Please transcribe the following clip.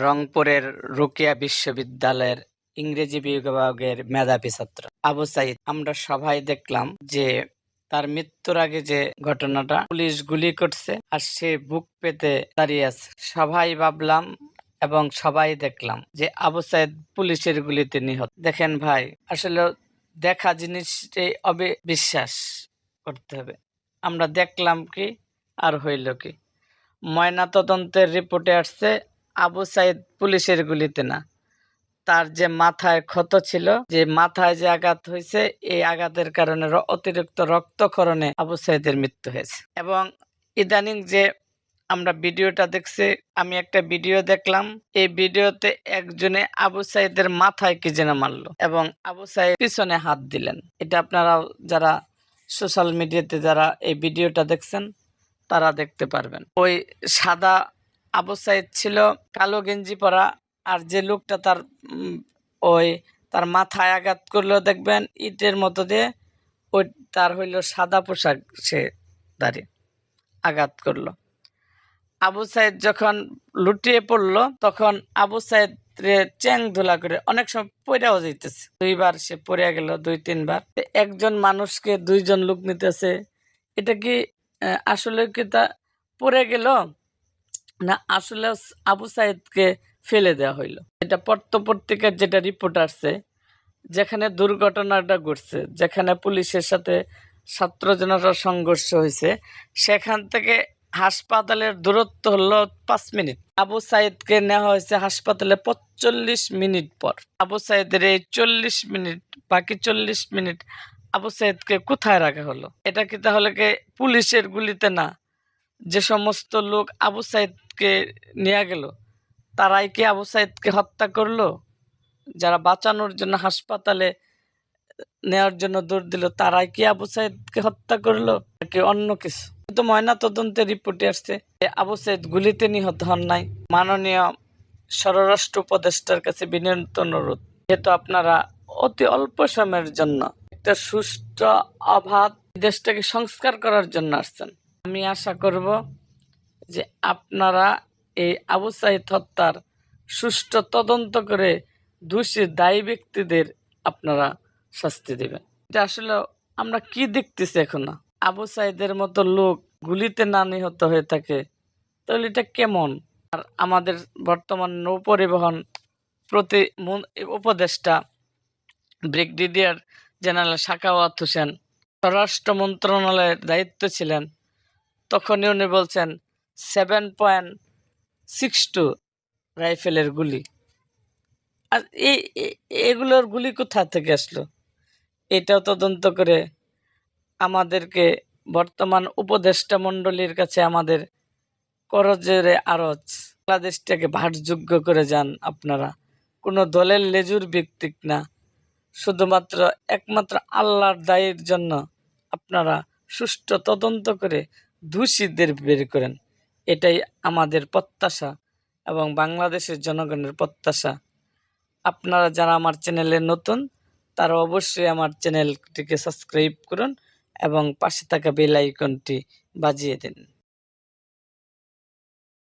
রংপুরের রোকেয়া বিশ্ববিদ্যালয়ের ইংরেজি বিভাগের মেধাবী ছাত্র আবু সাইদ। আমরা সবাই দেখলাম যে তার মৃত্যুর আগে যে ঘটনাটা পুলিশ গুলি করছে আর সে বুক পেতে দাঁড়িয়ে আছে। সবাই ভাবলাম এবং সবাই দেখলাম যে আবু সাইদ পুলিশের গুলিতে নিহত। দেখেন ভাই, আসলে দেখা জিনিসটি অবে বিশ্বাস করতে হবে। আমরা দেখলাম কি আর হইল কি? ময়না তদন্তের রিপোর্টে আসছে আবু সাইদ পুলিশের গুলিতে না। তার যে মাথায় ক্ষত ছিল, যে মাথায় যে আঘাত হয়েছে, এই আঘাতের কারণে অতিরিক্ত রক্তক্ষরণে আবু সাইদের মৃত্যু হয়েছে। এবং ইদানিং যে আমরা ভিডিওটা দেখছি, আমি একটা ভিডিও দেখলাম। এই ভিডিওতে একজনে আবু সাইদের মাথায় কি যেন মারলো এবং আবু সাইদ পিছনে হাত দিলেন। এটা আপনারা যারা সোশ্যাল মিডিয়াতে যারা এই ভিডিওটা দেখছেন, তারা দেখতে পারবেন। ওই সাদা আবু সাইদ ছিল কালো গেঞ্জি পরা, আর যে লোকটা তার ওই তার মাথায় আঘাত করলেও দেখবেন ইটের মতো দিয়ে ওই তার হইল সাদা পোশাক সে দাঁড়িয়ে আঘাত করল। আবু সাইদ যখন লুটিয়ে পড়ল, তখন আবু সাইদ চ্যাং ধুলা করে অনেক সময় পড়েও যাইতেছে। দুইবার সে পড়ে গেল, দুই, তিনবার। একজন মানুষকে দুইজন লোক নিতেছে, এটা কি আসলে কি তা পড়ে গেল? না, আসলে আবু সাইদকে ফেলে দেওয়া হইল। এটা পত্র পত্রিকার যেটা রিপোর্ট আসছে, যেখানে দুর্ঘটনাটা ঘটছে, যেখানে পুলিশের সাথে ছাত্রজনেরা সংঘর্ষ হয়েছে, সেখান থেকে হাসপাতালের দূরত্ব হলো পাঁচ মিনিট। আবু সাইদকে নেওয়া হয়েছে হাসপাতালে পঁচল্লিশ মিনিট পর। আবু সাইদের এই চল্লিশ মিনিট, বাকি চল্লিশ মিনিট আবু সাইদকে কোথায় রাখা হলো? এটা কি তাহলে কি পুলিশের গুলিতে না যে সমস্ত লোক আবু সাইদকে নিয়ে গেল, তারাই কি আবু সাইদকে হত্যা করল? যারা বাঁচানোর জন্য হাসপাতালে নেওয়ার জন্য দৌড় দিল, তারাই কি আবু সাইদকে হত্যা করল? নাকি অন্য কিছু? কিন্তু ময়না তদন্তের রিপোর্টে আসছে যে আবু সাইদ গুলিতে নিহত হন নাই। মাননীয় স্বরাষ্ট্র উপদেষ্টার কাছে বিনীত অনুরোধ, যেহেতু আপনারা অতি অল্প সময়ের জন্য একটা সুষ্ঠু অবাধ দেশটাকে সংস্কার করার জন্য আসছেন। আমি আশা করব যে আপনারা এই আবু সাইদ হত্যার সুষ্ঠু তদন্ত করে দোষী দায়ী ব্যক্তিদের আপনারা শাস্তি দেবেন। এটা আসলে আমরা কি দেখতেছি এখনও আবু সাইদের মতো লোক গুলিতে না নিহত হয়ে থাকে, তাহলে এটা কেমন? আর আমাদের বর্তমান নৌ পরিবহন প্রতি উপদেষ্টা ব্রিগেডিয়ার জেনারেল শাকাওয়াত হোসেন, স্বরাষ্ট্র মন্ত্রণালয়ের দায়িত্ব ছিলেন। তখনই উনি বলছেন সেভেন পয়েন্ট সিক্স টু রাইফেলের গুলি। আর এই এগুলোর গুলি কোথা থেকে আসলো? এটাও তদন্ত করে আমাদেরকে বর্তমান উপদেষ্টা মণ্ডলীর কাছে আমাদের করজেরে আরজ। বাংলাদেশটাকে ভাটযোগ্য করে যান আপনারা। কোনো দলের লেজুর ভিত্তিক না। শুধুমাত্র একমাত্র আল্লাহর দায়ের জন্য আপনারা সুষ্ঠু তদন্ত করে দোষীদের বের করেন। এটাই আমাদের প্রত্যাশা এবং বাংলাদেশের জনগণের প্রত্যাশা। আপনারা যারা আমার চ্যানেলে নতুন, তারা অবশ্যই আমার চ্যানেলটিকে সাবস্ক্রাইব করুন এবং পাশে থাকা বেল আইকনটি বাজিয়ে দিন।